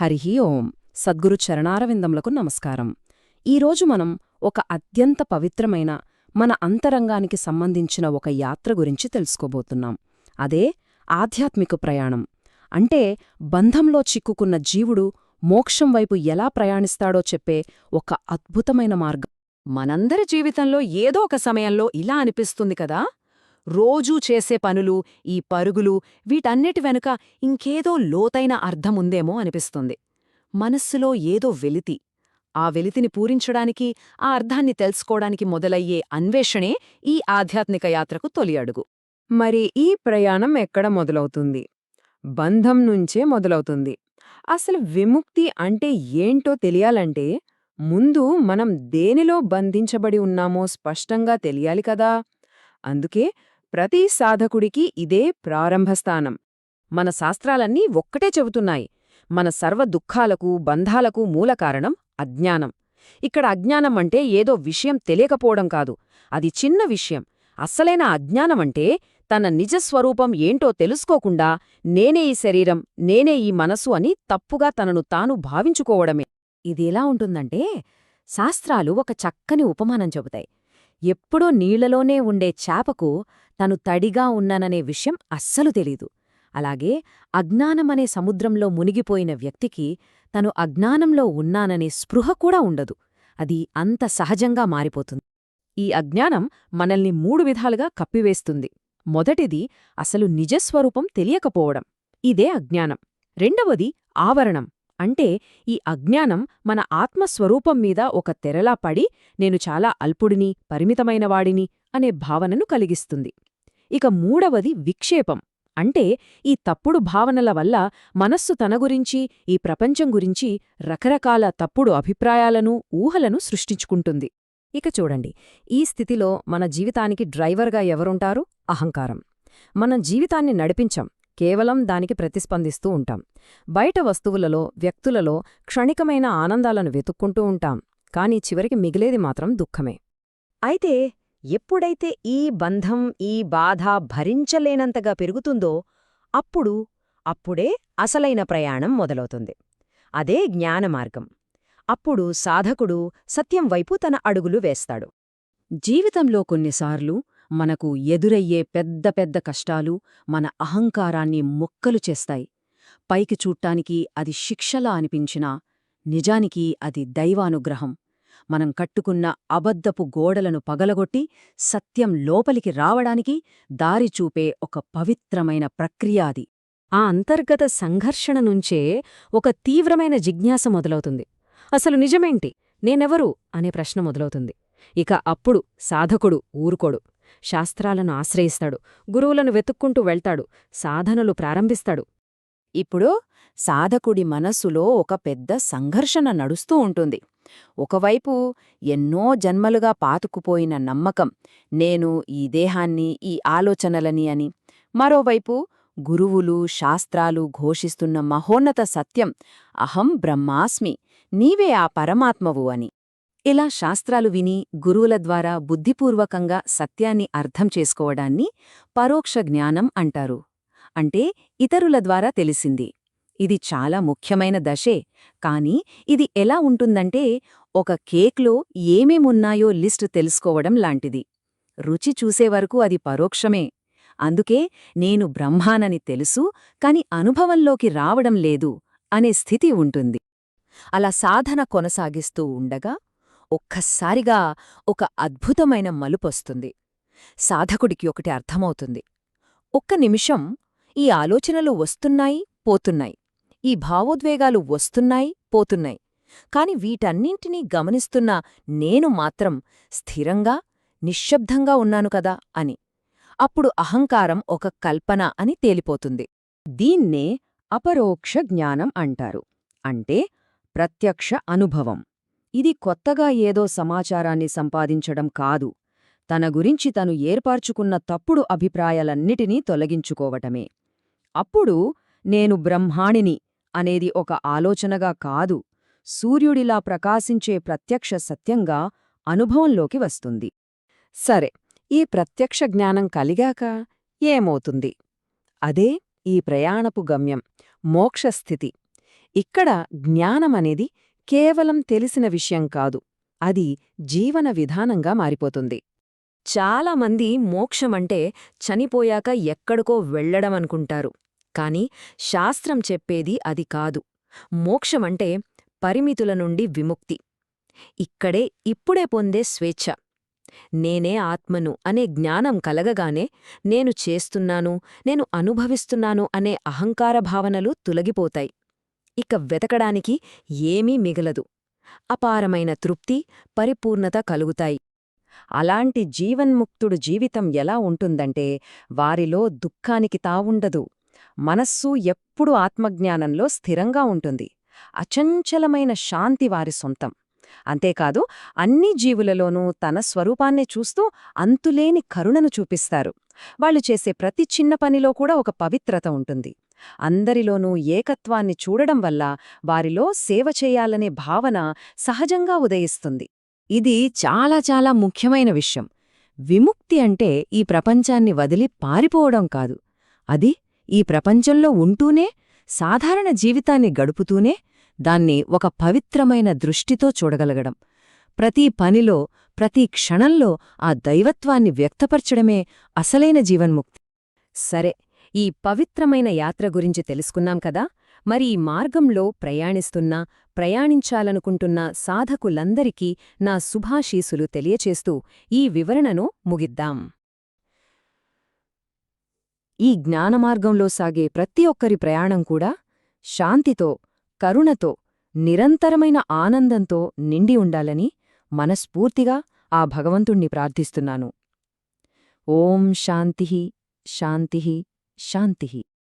హరిహి ఓం. సద్గురు చరణారవిందములకు నమస్కారం. ఈరోజు మనం ఒక అత్యంత పవిత్రమైన మన అంతరంగానికి సంబంధించిన ఒక యాత్ర గురించి తెలుసుకోబోతున్నాం. అదే ఆధ్యాత్మిక ప్రయాణం. అంటే బంధంలో చిక్కుకున్న జీవుడు మోక్షం వైపు ఎలా ప్రయాణిస్తాడో చెప్పే ఒక అద్భుతమైన మార్గం. మనందరి జీవితంలో ఏదో ఒక సమయంలో ఇలా అనిపిస్తుంది కదా? రోజూ చేసే పనులు ఈ పరుగులు వీటన్నిటి వెనుక ఇంకేదో లోతైన అర్థముందేమో అనిపిస్తుంది. మనస్సులో ఏదో వెలితి. ఆ వెలితిని పూరించడానికి ఆ అర్థాన్ని తెలుసుకోవడానికి మొదలయ్యే అన్వేషణే ఈ ఆధ్యాత్మిక యాత్రకు తొలి అడుగు. మరి ఈ ప్రయాణం ఎక్కడ మొదలవుతుంది? బంధం నుంచే మొదలవుతుంది. అసలు విముక్తి అంటే ఏంటో తెలియాలంటే ముందు మనం దేనిలో బంధించబడి ఉన్నామో స్పష్టంగా తెలియాలి కదా! అందుకే ప్రతి సాధకుడికి ఇదే ప్రారంభస్థానం. మన శాస్త్రాలన్నీ ఒక్కటే చెబుతున్నాయి. మన సర్వ దుఃఖాలకు బంధాలకు మూల కారణం అజ్ఞానం. ఇక్కడ అజ్ఞానం అంటే ఏదో విషయం తెలియకపోవడం కాదు. అది చిన్న విషయం. అస్సలైన అజ్ఞానమంటే తన నిజస్వరూపం ఏంటో తెలుసుకోకుండా నేనే ఈ శరీరం నేనే ఈ మనసు అని తప్పుగా తనను తాను భావించుకోవడమే. ఇది ఎలా ఉంటుందంటే శాస్త్రాలు ఒక చక్కని ఉపమానం చెబుతాయి. ఎప్పుడో నీళ్ళలోనే ఉండే చేపకు తను తడిగా ఉన్నాననే విషయం అస్సలు తెలీదు. అలాగే అజ్ఞానమనే సముద్రంలో మునిగిపోయిన వ్యక్తికి తను అజ్ఞానంలో ఉన్నాననే స్పృహ కూడా ఉండదు. అది అంత సహజంగా మారిపోతుంది. ఈ అజ్ఞానం మనల్ని మూడు విధాలుగా కప్పివేస్తుంది. మొదటిది అసలు నిజస్వరూపం తెలియకపోవడం. ఇదే అజ్ఞానం. రెండవది ఆవరణం. అంటే ఈ అజ్ఞానం మన ఆత్మస్వరూపం మీద ఒక తెరలా పడి నేను చాలా అల్పుడిని పరిమితమైనవాడిని అనే భావనను కలిగిస్తుంది. ఇక మూడవది విక్షేపం. అంటే ఈ తప్పుడు భావనల వల్ల మనస్సు తన గురించి ఈ ప్రపంచం గురించి రకరకాల తప్పుడు అభిప్రాయాలను ఊహలను సృష్టించుకుంటుంది. ఇక చూడండి ఈ స్థితిలో మన జీవితానికి డ్రైవర్గా ఎవరుంటారు? అహంకారం. మన జీవితాన్ని నడిపించం. కేవలం దానికి ప్రతిస్పందిస్తూ ఉంటాం. బయట వస్తువులలో వ్యక్తులలో క్షణికమైన ఆనందాలను వెతుక్కుంటూ ఉంటాం. కాని చివరికి మిగిలేది మాత్రం దుఃఖమే. అయితే ఎప్పుడైతే ఈ బంధం ఈ బాధ భరించలేనంతగా పెరుగుతుందో అప్పుడు అప్పుడే అసలైన ప్రయాణం మొదలవుతుంది. అదే జ్ఞానమార్గం అప్పుడు సాధకుడు సత్యం వైపు తన అడుగులు వేస్తాడు. జీవితంలో కొన్నిసార్లు మనకు ఎదురయ్యే పెద్ద పెద్ద కష్టాలు మన అహంకారాన్ని మొక్కలు చేస్తాయి. పైకి చూట్టానికి అది శిక్షలా అనిపించినా నిజానికి అది దైవానుగ్రహం. మనం కట్టుకున్న అబద్ధపు గోడలను పగలగొట్టి సత్యం లోపలికి రావడానికి దారి చూపే ఒక పవిత్రమైన ప్రక్రియ అది. ఆ అంతర్గత సంఘర్షణ నుంచే ఒక తీవ్రమైన జిజ్ఞాస మొదలవుతుంది. అసలు నిజమేంటి? నేనెవరు? అనే ప్రశ్న మొదలవుతుంది. ఇక అప్పుడు సాధకుడు ఊరుకోడు. శాస్త్రాలను ఆశ్రయిస్తాడు. గురువులను వెతుక్కుంటూ వెళ్తాడు. సాధనలు ప్రారంభిస్తాడు. ఇప్పుడు సాధకుడి మనస్సులో ఒక పెద్ద సంఘర్షణ నడుస్తూ ఉంటుంది. ఒకవైపు ఎన్నో జన్మలుగా పాతుకుపోయిన నమ్మకం నేను ఈ దేహాన్ని ఈ ఆలోచనలని అని. మరోవైపు గురువులు శాస్త్రాలు ఘోషిస్తున్న మహోన్నత సత్యం అహం బ్రహ్మాస్మి నీవే ఆ పరమాత్మవు అని. ఇలా శాస్త్రాలు విని గురువుల ద్వారా బుద్ధిపూర్వకంగా సత్యాన్ని అర్థం చేసుకోవడాన్ని పరోక్ష జ్ఞానం అంటారు. అంటే ఇతరుల ద్వారా తెలిసింది. ఇది చాలా ముఖ్యమైన దశే. కాని ఇది ఎలా ఉంటుందంటే ఒక కేక్లో ఏమేమున్నాయో లిస్టు తెలుసుకోవడం లాంటిది. రుచి చూసేవరకు అది పరోక్షమే. అందుకే నేను బ్రహ్మానని తెలుసు కాని అనుభవంలోకి రావడం లేదు అనే స్థితి ఉంటుంది. అలా సాధన కొనసాగిస్తూ ఉండగా ఒక్కసారిగా ఒక అద్భుతమైన మలుపొస్తుంది. సాధకుడికి ఒకటి అర్థమవుతుంది. ఒక్క నిమిషం ఈ ఆలోచనలు వస్తున్నాయి పోతున్నాయి. ఈ భావోద్వేగాలు వస్తున్నాయి పోతున్నాయి. కాని వీటన్నింటినీ గమనిస్తున్న నేను మాత్రం స్థిరంగా నిశ్శబ్దంగా ఉన్నాను కదా అని. అప్పుడు అహంకారం ఒక కల్పన అని తేలిపోతుంది. దీన్నే అపరోక్ష జ్ఞానం అంటారు. అంటే ప్రత్యక్ష అనుభవం. ఇది కొత్తగా ఏదో సమాచారాన్ని సంపాదించడం కాదు. తన గురించి తను ఏర్పార్చుకున్న తప్పుడు అభిప్రాయాలన్నిటినీ తొలగించుకోవటమే. అప్పుడు నేను బ్రహ్మాణిని అనేది ఒక ఆలోచనగా కాదు సూర్యుడిలా ప్రకాశించే ప్రత్యక్ష సత్యంగా అనుభవంలోకి వస్తుంది. సరే ఈ ప్రత్యక్ష జ్ఞానం కలిగాక ఏమవుతుంది? అదే ఈ ప్రయాణపు గమ్యం మోక్షస్థితి. ఇక్కడ జ్ఞానమనేది కేవలం తెలిసిన విషయం కాదు అది జీవన విధానంగా మారిపోతుంది. చాలామంది మోక్షమంటే చనిపోయాక ఎక్కడికో వెళ్ళడమనుకుంటారు కాని శాస్త్రం చెప్పేది అది కాదు. మోక్షమంటే పరిమితుల నుండి విముక్తి. ఇక్కడే ఇప్పుడే పొందే స్వేచ్ఛ. నేనే ఆత్మను అనే జ్ఞానం కలగగానే నేను చేస్తున్నాను నేను అనుభవిస్తున్నాను అనే అహంకార భావనలు తొలగిపోతాయి. ఇక వెతకడానికి ఏమీ మిగలదు. అపారమైన తృప్తి పరిపూర్ణత కలుగుతాయి. అలాంటి జీవన్ముక్తుడు జీవితం ఎలా ఉంటుందంటే వారిలో దుఃఖానికి తావుండదు. మనస్సు ఎప్పుడూ ఆత్మజ్ఞానంలో స్థిరంగా ఉంటుంది. అచంచలమైన శాంతి వారి సొంతం. అంతేకాదు అన్ని జీవులలోనూ తన స్వరూపాన్నే చూస్తూ అంతులేని కరుణను చూపిస్తారు. వాళ్ళు చేసే ప్రతి చిన్న పనిలో కూడా ఒక పవిత్రత ఉంటుంది. అందరిలోనూ ఏకత్వాన్ని చూడడం వల్ల వారిలో సేవ చేయాలనే భావన సహజంగా ఉదయిస్తుంది. ఇది చాలా చాలా ముఖ్యమైన విషయం. విముక్తి అంటే ఈ ప్రపంచాన్ని వదిలి పారిపోవడం కాదు. అది ఈ ప్రపంచంలో ఉంటూనే సాధారణ జీవితాన్ని గడుపుతూనే దాన్ని ఒక పవిత్రమైన దృష్టితో చూడగలగడం. ప్రతి పనిలో ప్రతి క్షణంలో ఆ దైవత్వాన్ని వ్యక్తపరచడమే అసలైన జీవన్ముక్తి. సరే ఈ పవిత్రమైన యాత్ర గురించి తెలుసుకున్నాం కదా? మరి ఈ మార్గంలో ప్రయాణిస్తున్న ప్రయాణించాలనుకుంటున్న సాధకులందరికీ నా శుభాశీసులు తెలియచేస్తూ ఈ వివరణను ముగిద్దాం. ఈ జ్ఞానమార్గంలో సాగే ప్రతి ఒక్కరి ప్రయాణం కూడా శాంతితో కరుణతో నిరంతరమైన ఆనందంతో నిండి ఉండాలని మనస్ఫూర్తిగా ఆ భగవంతుణ్ణి ప్రార్థిస్తున్నాను. ఓం శాంతి శాంతి శాంతి.